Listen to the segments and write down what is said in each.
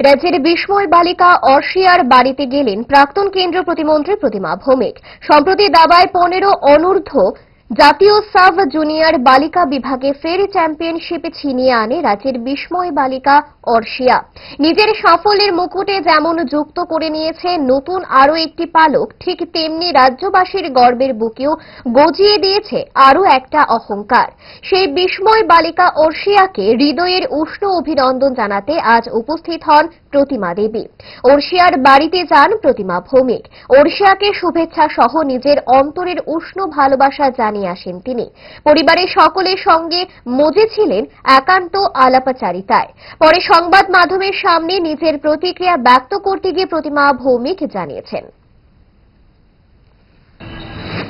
রাজ্যের বিস্ময় বালিকা অর্শিয়ার বাড়িতে গেলেন প্রাক্তন কেন্দ্র প্রতিমন্ত্রী প্রতিমা ভৌমিক। সম্প্রতি দাবায় পনেরো অনূর্ধ্ব জাতীয় সাব জুনিয়র বালিকা বিভাগে ফের চ্যাম্পিয়নশিপে ছিনিয়ে আনে রাজ্যের বিস্ময় বালিকা অর্শিয়া। নিজের সাফল্যের মুকুটে যেমন যুক্ত করে নিয়েছে নতুন আরও একটি পালক, ঠিক তেমনি রাজ্যবাসীর গর্বের বুকেও গজিয়ে দিয়েছে আরও একটা অহংকার। সেই বিস্ময় বালিকা অর্শিয়াকে হৃদয়ের উষ্ণ অভিনন্দন জানাতে আজ উপস্থিত হন প্রতিমা দেবী। অর্শিয়ার বাড়িতে যান প্রতিমা ভৌমিক। অর্শিয়াকে শুভেচ্ছা সহ নিজের অন্তরের উষ্ণ ভালোবাসা জানিয়ে আসেন তিনি। পরিবারের সকলের সঙ্গে মজেছিলেন একান্ত আলাপাচারিতায়। পরে সংবাদ মাধ্যমের সামনে নিজের প্রতিক্রিয়া ব্যক্ত করতে গিয়ে প্রতিমা ভৌমিক জানিয়েছেন।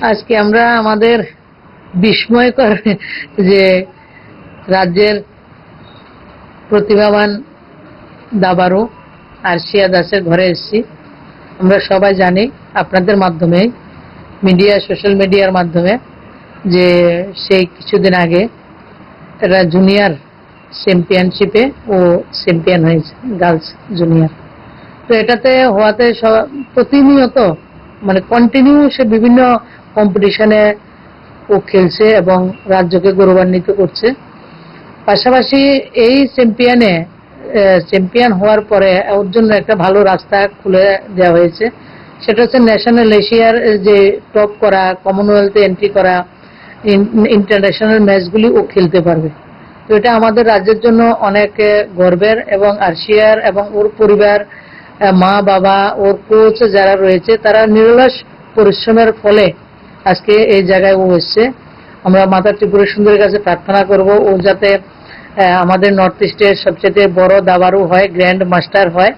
আজকে আমরা আমাদের বিস্ময়কর যে রাজ্যের প্রতিভাবান দাবারু আরশিয়া দাসের ঘরে এসেছি। আমরা সবাই জানি আপনাদের মাধ্যমে, মিডিয়া, সোশ্যাল মিডিয়ার মাধ্যমে যে সেই কিছুদিন আগে এরা জুনিয়র চ্যাম্পিয়নশিপে ও চ্যাম্পিয়ন হয়েছে গার্লস জুনিয়র তো এটাতে হওয়াতে সব- প্রতিনিয়ত মানে কন্টিনিউ সে বিভিন্ন কম্পিটিশনে ও খেলছে এবং রাজ্যকে গৌরবান্বিত করছে। পাশাপাশি এই চ্যাম্পিয়নে চ্যাম্পিয়ন হওয়ার পরে ওর জন্য একটা ভালো রাস্তা খুলে দেওয়া হয়েছে। সেটা হচ্ছে ন্যাশনাল এশিয়ার যে টপ করা কমনওয়েলথে এন্ট্রি করা ইন্টারন্যাশনাল ম্যাচগুলি ও খেলতে পারবে। তো এটা আমাদের রাজ্যের জন্য অনেক গর্বের এবং আর্শিয়ার এবং ওর পরিবার মা, বাবা, ওর কোচ যারা রয়েছে, তারা নিরলস পরিশ্রমের ফলে আজকে এই জায়গায় ও এসছে। আমরা মাতা ত্রিপুরা সুন্দরের কাছে প্রার্থনা করব, ও যাতে আমাদের নর্থ ইস্টের সবচেয়ে বড় দাবারু হয় গ্র্যান্ড মাস্টার হয়।